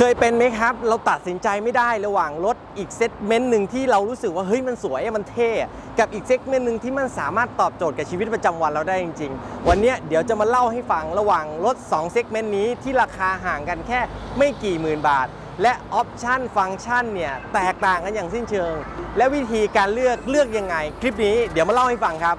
เคยเป็นไหมครับ เราตัดสินใจไม่ได้ระหว่างรถอีกเซกเมนต์หนึ่งที่เรารู้สึกว่าเฮ้ยมันสวยมันเท่กับอีกเซกเมนต์หนึ่งที่มันสามารถตอบโจทย์กับชีวิตประจำวันเราได้จริง ๆ วันนี้เดี๋ยวจะมาเล่าให้ฟังระหว่างรถ2เซกเมนต์นี้ที่ราคาห่างกันแค่ไม่กี่หมื่นบาท และออปชันฟังก์ชันเนี่ยแตกต่างกันอย่างสิ้นเชิง และวิธีการเลือกเลือกยังไง คลิปนี้เดี๋ยวมาเล่าให้ฟังครับ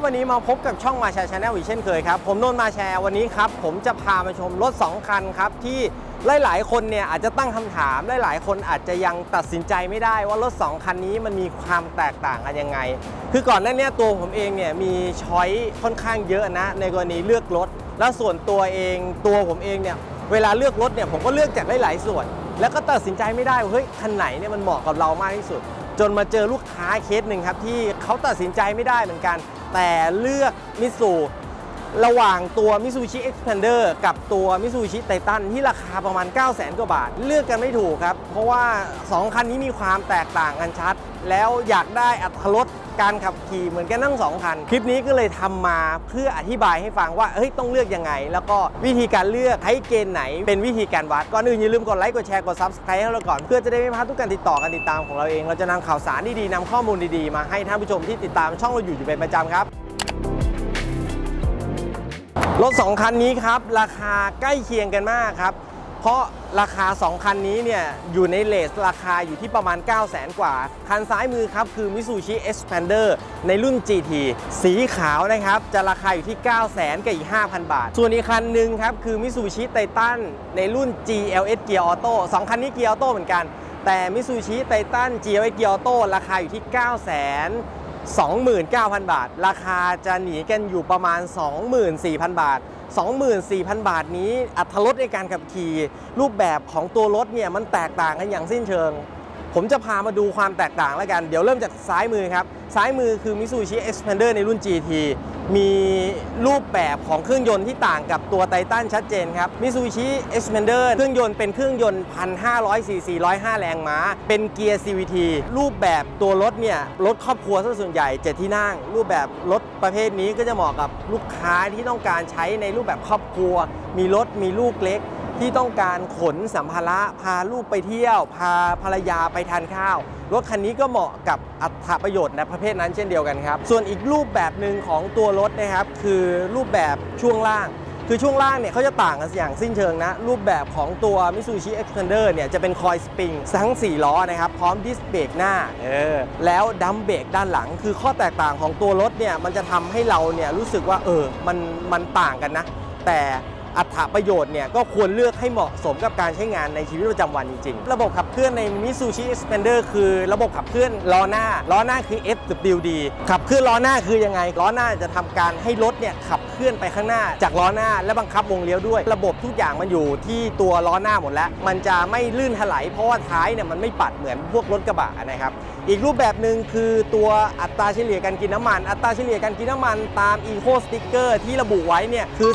วับวันนี้มาพบกับช่องมาแชร์ชาแนลอีกเช่นเคยครับ ผมนนท์มาแชร์วันนี้ครับ ผมจะพามาชมรถ 2 คันครับ ที่หลาย ๆ คนเนี่ยอาจจะตั้งคำถาม หลาย ๆ คนอาจจะยังตัดสินใจไม่ได้ว่ารถ 2 คันนี้มันมีความแตกต่างกันยังไง คือก่อนหน้านี้ตัวผมเองเนี่ยมีช้อยค่อนข้างเยอะนะ ในกรณีเลือกรถ แล้วส่วนตัวเองตัวผมเองเนี่ยเวลาเลือกรถเนี่ยผมก็เลือกจากหลาย ๆ ส่วน แล้วก็ตัดสินใจไม่ได้ว่าเฮ้ยคันไหนเนี่ยมันเหมาะกับเรามากที่สุด จนมาเจอลูกค้าเคสหนึ่งครับที่เขาตัดสินใจไม่ได้เหมือนกัน แต่เลือกมิสูระหว่างตัว Mitsubishi Xpander กับตัว Mitsubishi Titan ที่ราคาประมาณ 9 0 0 0 0 0 กว่าบาท เลือกกันไม่ถูกครับ เพราะว่า 2 คันนี้มีความแตกต่างกันชัด แล้วอยากได้อัตรถรส การขับขี่เหมือนกันทั้งสองคัน คลิปนี้ก็เลยทำมาเพื่ออธิบายให้ฟังว่าเฮ้ยต้องเลือกยังไง แล้วก็วิธีการเลือกใช้เกณฑ์ไหน เป็นวิธีการวัดก่อนอื่นอย่าลืมกดไลค์กดแชร์กด Subscribe ให้เราก่อนเพื่อจะได้ไม่พลาดทุกการติดต่อการติดตามของเราเอง เราจะนำข่าวสารดีๆนำข้อมูลดีๆมาให้ท่านผู้ชมที่ติดตามช่องเราอยู่อยู่เป็นประจำครับรถ2คันนี้ครับ ราคาใกล้เคียงกันมากครับ เพราะราคา 2 คันนี้เนี่ยอยู่ในเลสราคาอยู่ที่ประมาณ 9 0 0 0 0 0กว่า คันซ้ายมือครับคือ Mitsubishi Xpander ในรุ่น GT สีขาวนะครับ จะราคาอยู่ที่ 9 0 0 0 0 0กับอีก 5,000 บาท ส่วนอีกคันหนึ่งครับ คือ Mitsubishi Titan ในรุ่น GLS Gear Auto 2 คันนี้ Gear Auto เหมือนกัน แต่ Mitsubishi Titan GLS Gear Auto ราคาอยู่ที่ 9 0 0 0 0 29,000 บาท ราคาจะหนีกันอยู่ประมาณ 24,000 บาท 24,000 บาทนี้อัตรถรสในการขับขี่ รูปแบบของตัวรถเนี่ยมันแตกต่างกันอย่างสิ้นเชิง ผมจะพามาดูความแตกต่างแล้วกัน เดี๋ยวเริ่มจากซ้ายมือครับ ซ้ายมือคือ Mitsubishi Xpander ในรุ่น GT มีรูปแบบของเครื่องยนต์ที่ต่างกับตัวไททันชัดเจนครับ Mitsubishi Xpander เครื่องยนต์เป็นเครื่องยนต์ 1,500ซีซี105 แรงม้า เป็นเกียร์ CVT รูปแบบตัวรถเนี่ย รถครอบครัวซะส่วนใหญ่ 7 ที่นั่ง รูปแบบรถประเภทนี้ก็จะเหมาะกับลูกค้าที่ต้องการใช้ในรูปแบบครอบครัว มีรถมีลูกเล็ก ที่ต้องการขนสัมภาระพาลูกไปเที่ยว พาภรรยาไปทานข้าว รถคันนี้ก็เหมาะกับอัตราประโยชน์ในประเภทนั้นเช่นเดียวกันครับ ส่วนอีกรูปแบบหนึ่งของตัวรถนะครับ คือรูปแบบช่วงล่าง คือช่วงล่างเนี่ยเขาจะต่างกันอย่างสิ้นเชิงนะ รูปแบบของตัว Mitsubishi Xpander เนี่ยจะเป็นคอยสปริงทั้ง 4 ล้อนะครับ พร้อมดิสเบรกหน้าเออแล้วดัมเบรกด้านหลัง คือข้อแตกต่างของตัวรถเนี่ยมันจะทำให้เราเนี่ยรู้สึกว่าเออมันมันต่างกันนะ แต่ อัตราประโยชน์เนี่ยก็ควรเลือกให้เหมาะสมกับการใช้งานในชีวิตประจำวันจริงๆ ระบบขับเคลื่อนใน Mitsubishi Xpander คือระบบขับเคลื่อนล้อหน้า ล้อหน้าคือ FWD ขับเคลื่อนล้อหน้าคือยังไง ล้อหน้าจะทำการให้รถเนี่ยขับเคลื่อนไปข้างหน้า จากล้อหน้าและบังคับวงเลี้ยวด้วย ระบบทุกอย่างมันอยู่ที่ตัวล้อหน้าหมดแล้ว มันจะไม่ลื่นถลายเพราะว่าท้ายเนี่ยมันไม่ปัดเหมือนพวกรถกระบะนะครับ อีกรูปแบบหนึ่งคือตัวอัตราเฉลี่ยการกินน้ำมัน อัตราเฉลี่ยการกินน้ำมันตาม Eco Sticker ที่ระบุไว้เนี่ยคือ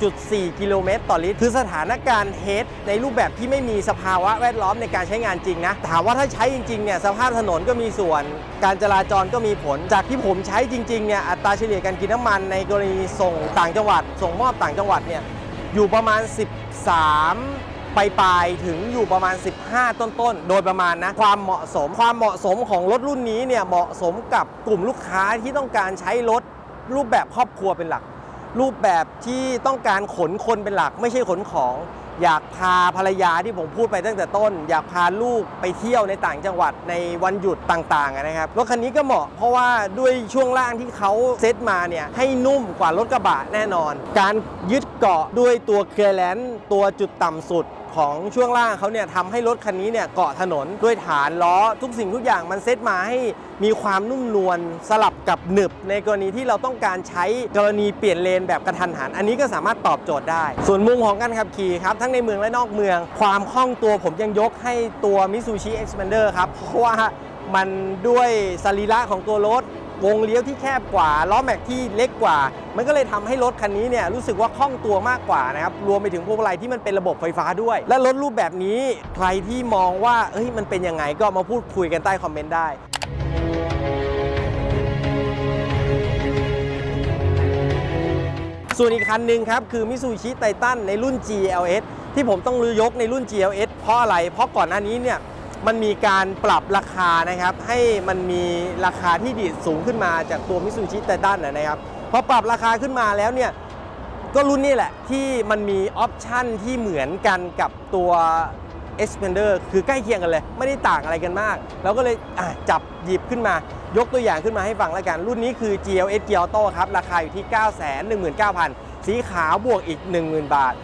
16.4 กิโลเมตรต่อลิตร คือสถานการณ์เฮดในรูปแบบที่ไม่มีสภาวะแวดล้อมในการใช้งานจริงนะ ถามว่าถ้าใช้จริงๆเนี่ยสภาพถนนก็มีส่วน การจราจรก็มีผล จากที่ผมใช้จริงๆเนี่ยอัตราเฉลี่ยการกินน้ำมันในกรณีส่งต่างจังหวัด ส่งมอบต่างจังหวัดเนี่ยอยู่ประมาณ 13 ปลายๆถึงอยู่ประมาณ 15 ต้นๆ โดยประมาณนะ ความเหมาะสม ความเหมาะสมของรถรุ่นนี้เนี่ยเหมาะสมกับกลุ่มลูกค้าที่ต้องการใช้รถรูปแบบครอบครัวเป็นหลัก รูปแบบที่ต้องการขนคนเป็นหลัก ไม่ใช่ขนของ อยากพาภรรยาที่ผมพูดไปตั้งแต่ต้น อยากพาลูกไปเที่ยวในต่างจังหวัดในวันหยุดต่างๆนะครับรถคันนี้ก็เหมาะเพราะว่าด้วยช่วงล่างที่เขาเซตมาเนี่ยให้นุ่มกว่ารถกระบะแน่นอน การยึดเกาะด้วยตัวเคลียร์แลนซ์ตัวจุดต่ำสุด ของช่วงล่างเขาเนี่ยทำให้รถคันนี้เนี่ยเกาะถนนด้วยฐานล้อทุกสิ่งทุกอย่างมันเซตมาให้มีความนุ่มนวลสลับกับหนึบ ในกรณีที่เราต้องการใช้กรณีเปลี่ยนเลนแบบกระทันหัน อันนี้ก็สามารถตอบโจทย์ได้ ส่วนมุมของการขับขี่ครับ ทั้งในเมืองและนอกเมือง ความคล่องตัวผมยังยกให้ตัว Mitsubishi Xpander ครับ เพราะว่ามันด้วยสรีระของตัวรถ วงเลี้ยวที่แคบกว่าล้อแม็กที่เล็กกว่า มันก็เลยทำให้รถคันนี้เนี่ยรู้สึกว่าคล่องตัวมากกว่านะครับรวมไปถึงพวงมาลัยที่มันเป็นระบบไฟฟ้าด้วย และรถรูปแบบนี้ใครที่มองว่าเฮ้ยมันเป็นยังไงก็มาพูดคุยกันใต้คอมเมนต์ได้ส่วนอีกคันหนึ่งครับ คือมิซูชิไททันในรุ่น GLS ที่ผมต้องลือยกในรุ่น GLS เพราะอะไร เพราะก่อนหน้านี้เนี่ย มันมีการปรับราคานะครับ ให้มันมีราคาที่ดีสูงขึ้นมาจากตัวมิซูชิไททันนะครับพอปรับราคาขึ้นมาแล้วเนี่ยก็รุ่นนี้แหละที่มันมีออปชันที่เหมือนกันกับตัว Expander คือใกล้เคียงกันเลย ไม่ได้ต่างอะไรกันมาก เราก็เลยจับหยิบขึ้นมา ยกตัวอย่างขึ้นมาให้ฟังแล้วกัน รุ่นนี้คือ GLS G Auto ครับ ราคาอยู่ที่ 919,000 สีขาวบวกอีก 10,000 บาท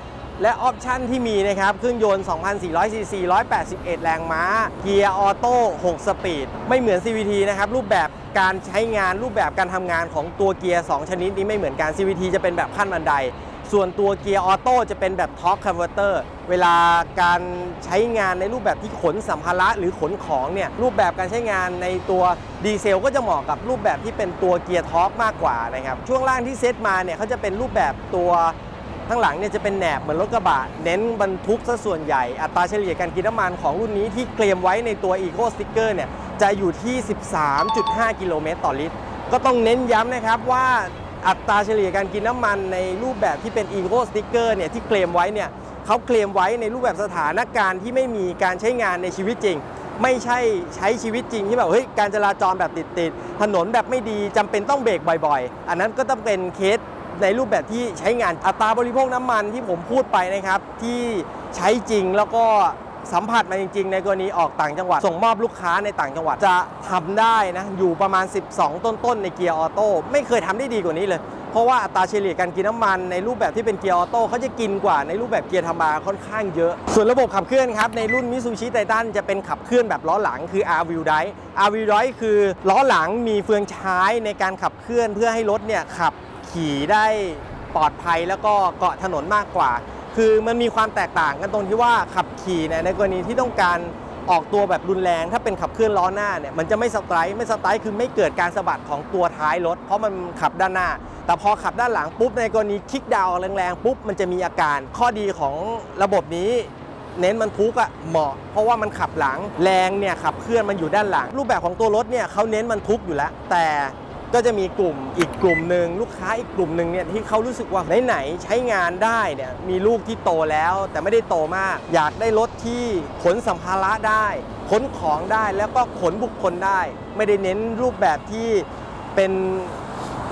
และออปชันที่มีนะครับเครื่องยนต์ 2,400 ซีซี 181 แรงม้า เกียร์ออโต้ 6 สปีด ไม่เหมือน CVT นะครับ รูปแบบการใช้งานรูปแบบการทำงานของตัวเกียร์ 2 ชนิดนี้ไม่เหมือนกัน CVT จะเป็นแบบขั้นบันได ส่วนตัวเกียร์ออโต้จะเป็นแบบท็อ r ค e นเวอร์เตอร์ เวลาการใช้งานในรูปแบบที่ขนสัมภาระหรือขนของเนี่ย รูปแบบการใช้งานในตัวดีเซลก็จะเหมาะกับรูปแบบที่เป็นตัวเกียร์ท็อ r มากกว่านะครับ ช่วงล่างที่เซตมาเนี่ยเขาจะเป็นรูปแบบตัว ข้างหลังเนี่ยจะเป็นแหนบเหมือนรถกระบะ เน้นบรรทุกซะส่วนใหญ่ อัตราเฉลี่ยการกินน้ำมันของรุ่นนี้ที่เคลมไว้ในตัว Eco Sticker เนี่ยจะอยู่ที่ 13.5 กิโลเมตรต่อลิตร ก็ต้องเน้นย้ำนะครับว่าอัตราเฉลี่ยการกินน้ำมันในรูปแบบที่เป็น Eco Sticker เนี่ยที่เคลมไว้เนี่ยเขาเคลมไว้ในรูปแบบสถานการณ์ที่ไม่มีการใช้งานในชีวิตจริง ไม่ใช่ใช้ชีวิตจริงที่แบบเฮ้ยการจราจรแบบติดๆถนนแบบไม่ดีจำเป็นต้องเบรกบ่อย ๆ อันนั้นก็ต้องเป็นเคส ในรูปแบบที่ใช้งานอัตราบริโภคน้ำมันที่ผมพูดไปนะครับ ที่ใช้จริงแล้วก็สัมผัสมาจริง ๆ ในกรณีออกต่างจังหวัด ส่งมอบลูกค้าในต่างจังหวัดจะทำได้นะ อยู่ประมาณ 12 ต้น ๆ ในเกียร์ออโต้ไม่เคยทำได้ดีกว่านี้เลย เพราะว่าอัตราเฉลี่ยการกินน้ำมันในรูปแบบที่เป็นเกียร์ออโต้เขาจะกินกว่าในรูปแบบเกียร์ธรรมดาค่อนข้างเยอะ ส่วนระบบขับเคลื่อนครับ ในรุ่นมิซูชิไททันจะเป็นขับเคลื่อนแบบล้อหลังคือ R wheel drive R wheel drive คือล้อหลังมีเฟืองท้ในการขับเคลื่อนเพื่อให้รถเนี่ยขับ ขี่ได้ปลอดภัยแล้วก็เกาะถนนมากกว่า คือมันมีความแตกต่างกันตรงที่ว่าขับขี่เนี่ยในกรณีที่ต้องการออกตัวแบบรุนแรง ถ้าเป็นขับเคลื่อนล้อหน้าเนี่ยมันจะไม่สไตร์ไม่สไตร์คือไม่เกิดการสะบัดของตัวท้ายรถ เพราะมันขับด้านหน้า แต่พอขับด้านหลังปุ๊บในกรณีคลิกดาวแรงๆปุ๊บมันจะมีอาการ ข้อดีของระบบนี้เน้นบรรทุกอะเหมาะ เพราะว่ามันขับหลังแรงเนี่ยขับเคลื่อนมันอยู่ด้านหลัง รูปแบบของตัวรถเนี่ยเขาเน้นบรรทุกอยู่แล้ว แต่ ก็จะมีกลุ่มอีกกลุ่มหนึ่งลูกค้าอีกกลุ่มหนึ่งเนี่ยที่เขารู้สึกว่าไหนๆใช้งานได้เนี่ยมีลูกที่โตแล้ว แต่ไม่ได้โตมาก อยากได้รถที่ขนสัมภาระได้ขนของได้แล้วก็ขนบุคคลได้ ไม่ได้เน้นรูปแบบที่เป็น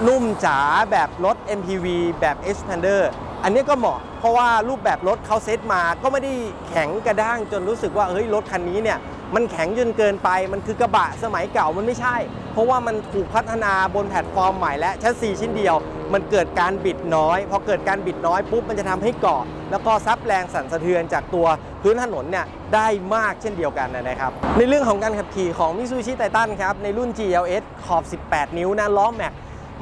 นุ่มจ๋าแบบรถ MPV แบบ Xpander อันนี้ก็เหมาะ เพราะว่ารูปแบบรถเขาเซตมาก็ไม่ได้แข็งกระด้างจนรู้สึกว่าเฮ้ยรถคันนี้เนี่ย มันแข็งจนเกินไป มันคือกระบะสมัยเก่ามันไม่ใช่ เพราะว่ามันถูกพัฒนาบนแพลตฟอร์มใหม่และแชสซีชิ้นเดียว มันเกิดการบิดน้อย พอเกิดการบิดน้อยปุ๊บมันจะทำให้เกาะ แล้วก็ซับแรงสั่นสะเทือนจากตัวพื้นถนนเนี่ยได้มากเช่นเดียวกันนะครับ ในเรื่องของการขับขี่ของ Mitsubishi Titan ครับในรุ่น GLS ขอบ 18 นิ้วนะล้อแม็ก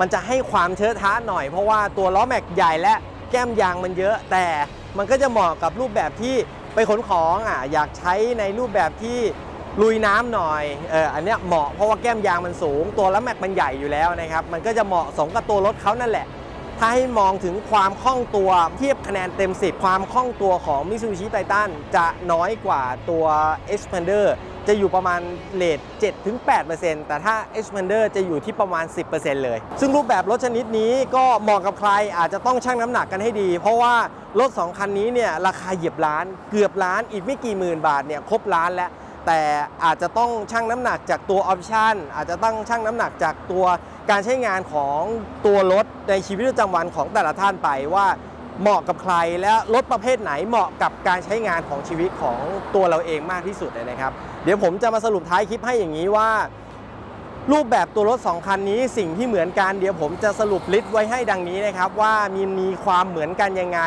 มันจะให้ความเชื้อท้าหน่อยเพราะว่าตัวล้อแม็กใหญ่และแก้มยางมันเยอะแต่มันก็จะเหมาะกับรูปแบบที่ ไปขนของอะอยากใช้ในรูปแบบที่ลุยน้ำหน่อยเอออันเนี้ยเหมาะเพราะว่าแก้มยางมันสูง ตัวล้วแม็กมันใหญ่อยู่แล้วนะครับ มันก็จะเหมาะสมกับตัวรถเขานั่นแหละ ถ้าให้มองถึงความคล่องตัวเทียบคะแนนเต็ม 10 ความคล่องตัวของ Mitsubishi Titan จะน้อยกว่าตัว Expander จะอยู่ประมาณเลท7-8%แต่ถ้า Expander จะอยู่ที่ประมาณ 10%เลย ซึ่งรูปแบบรถชนิดนี้ก็เหมาะกับใครอาจจะต้องชั่งน้ำหนักกันให้ดี เพราะว่ารถ 2 คันนี้เนี่ยราคาเหยียบล้าน เกือบล้านอีกไม่กี่หมื่นบาทเนี่ยครบล้านแล้ว แต่อาจจะต้องชั่งน้ำหนักจากตัวออปชันอาจจะต้องชั่งน้ำหนักจากตัว การใช้งานของตัวรถในชีวิตประจำวันของแต่ละท่านไปว่าเหมาะกับใครและรถประเภทไหนเหมาะกับการใช้งานของชีวิตของตัวเราเองมากที่สุดนะครับ เดี๋ยวผมจะมาสรุปท้ายคลิปให้อย่างนี้ว่า รูปแบบตัวรถ 2 คันนี้สิ่งที่เหมือนกัน เดี๋ยวผมจะสรุปลิสต์ไว้ให้ดังนี้นะครับ ว่ามีมีความเหมือนกันยังไง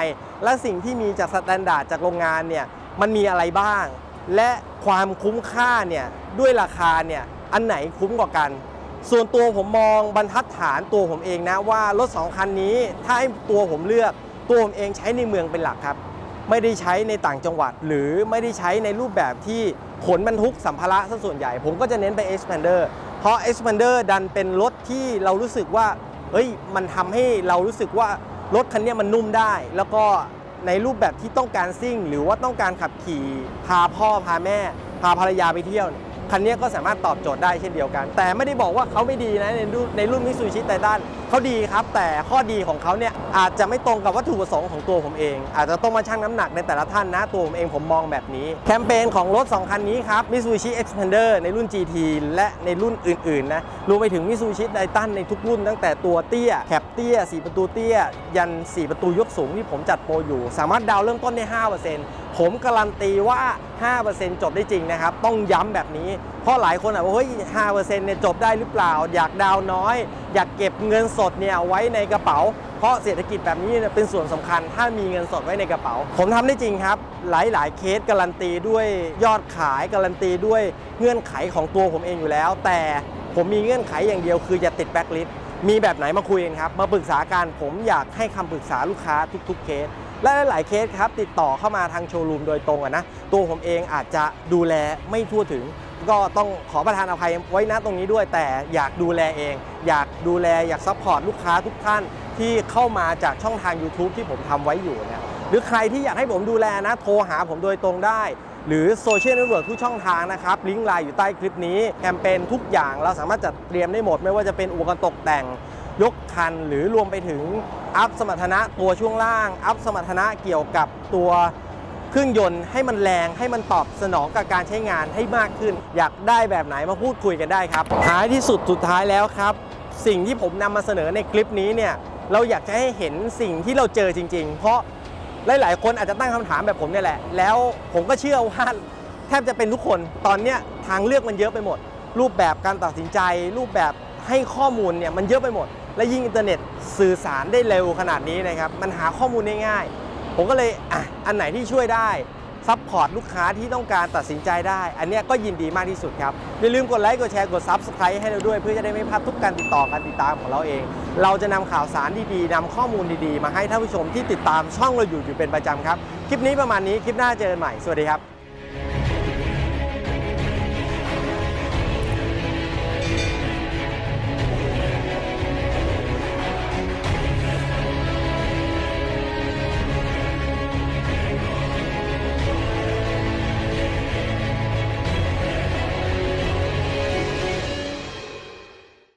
และสิ่งที่มีจากสแตนดาร์ดจากโรงงานเนี่ยมันมีอะไรบ้าง และความคุ้มค่าเนี่ยด้วยราคาเนี่ยอันไหนคุ้มกว่ากัน ส่วนตัวผมมองบรรทัดฐานตัวผมเองนะว่ารถ 2 คันนี้ ถ้าให้ตัวผมเลือกตัวผมเองใช้ในเมืองเป็นหลักครับ ไม่ได้ใช้ในต่างจังหวัด หรือไม่ได้ใช้ในรูปแบบที่ขนบรรทุกสัมภาระซะส่วนใหญ่ ผมก็จะเน้นไป Expander เพราะ Expander ดันเป็นรถที่เรารู้สึกว่าเฮ้ยมันทำให้เรารู้สึกว่ารถคันนี้มันนุ่มได้ แล้วก็ในรูปแบบที่ต้องการซิ่ง หรือว่าต้องการขับขี่พาพ่อพาแม่ พาภรรยาไปเที่ยวเนี่ย คันนี้ก็สามารถตอบโจทย์ได้เช่นเดียวกัน แต่ไม่ได้บอกว่าเขาไม่ดีนะในรุ่นในรุ่นมิซูชิไททันเขาดีครับ แต่ข้อดีของเขาเนี่ยอาจจะไม่ตรงกับวัตถุประสงค์ของตัวผมเอง อาจจะต้องมาชั่งน้ำหนักในแต่ละท่านนะ ตัวผมเองผมมองแบบนี้ แคมเปญของรถ 2 คันนี้ครับ Mitsubishi Xpander ในรุ่น GT และในรุ่นอื่นๆนะรวมไปถึง Mitsubishi Titan ในทุกรุ่นตั้งแต่ตัวเตี้ยแคปเตี้ย 4 ประตูเตี้ย ยัน 4 ประตูยกสูงที่ผมจัดโปรอยู่ สามารถดาวเริ่มต้นได้5%ผมการันตีว่า5%จบได้จริงนะครับ ต้องย้ำแบบนี้ เพราะหลายคนอะว่าเฮ้ย5%เนี่ยจบได้หรือเปล่า อยากดาวน้อย อยากเก็บเงินสดเนี่ยไว้ในกระเป๋า เพราะเศรษฐกิจแบบนี้เป็นส่วนสำคัญ ถ้ามีเงินสดไว้ในกระเป๋า ผมทำได้จริงครับ หลายๆ เคสการันตีด้วยยอดขายการันตีด้วยเงื่อนไขของตัวผมเองอยู่แล้ว แต่ผมมีเงื่อนไขอย่างเดียวคืออย่าติดแบ็คลิสต์มีแบบไหนมาคุยกันครับ มาปรึกษากันผมอยากให้คำปรึกษาลูกค้าทุก ๆ เคส และหลายๆเคสครับติดต่อเข้ามาทางโชว์รูมโดยตรงอะนะตัวผมเองอาจจะดูแลไม่ทั่วถึง ก็ต้องขอประทานอภัยไว้นะตรงนี้ด้วย แต่อยากดูแลเอง อยากดูแลอยากซัพพอร์ตลูกค้าทุกท่านที่เข้ามาจากช่องทาง YouTube ที่ผมทำไว้อยู่นี่ยหรือใครที่อยากให้ผมดูแลนะโทรหาผมโดยตรงได้ หรือโซเชียลเน็ตเวิร์กทุกช่องทางนะครับ ลิงก์ไลน์อยู่ใต้คลิปนี้แคมเปญทุกอย่างเราสามารถจัดเตรียมได้หมด ไม่ว่าจะเป็นอุปกรณ์ตกแต่ง ยกคันหรือรวมไปถึงอัพสมรรถนะตัวช่วงล่าง อัพสมรรถนะเกี่ยวกับตัวเครื่องยนต์ให้มันแรงให้มันตอบสนองกับการใช้งานให้มากขึ้น อยากได้แบบไหนมาพูดคุยกันได้ครับท้ายที่สุดสุดท้ายแล้วครับ สิ่งที่ผมนำมาเสนอในคลิปนี้เนี่ยเราอยากจะให้เห็นสิ่งที่เราเจอจริง ๆ เพราะหลาย ๆ คนอาจจะตั้งคำถามแบบผมเนี่ยแหละ แล้วผมก็เชื่อว่าแทบจะเป็นทุกคนตอนเนี้ยทางเลือกมันเยอะไปหมด รูปแบบการตัดสินใจ รูปแบบให้ข้อมูลเนี่ยมันเยอะไปหมด และยิ่งอินเทอร์เน็ตสื่อสารได้เร็วขนาดนี้นะครับ มันหาข้อมูลได้ง่าย ผมก็เลยอะอันไหนที่ช่วยได้ซัพพอร์ตลูกค้าที่ต้องการตัดสินใจได้ อันนี้ก็ยินดีมากที่สุดครับ อย่าลืมกดไลค์ กดแชร์ กด Subscribe ให้เราด้วย เพื่อจะได้ไม่พลาดทุกการติดต่อการติดตามของเราเอง เราจะนำข่าวสารดีๆนำข้อมูลดีๆ มาให้ท่านผู้ชมที่ติดตามช่องเราอยู่อยู่เป็นประจำครับ คลิปนี้ประมาณนี้ คลิปหน้าเจอกันใหม่ สวัสดีครับ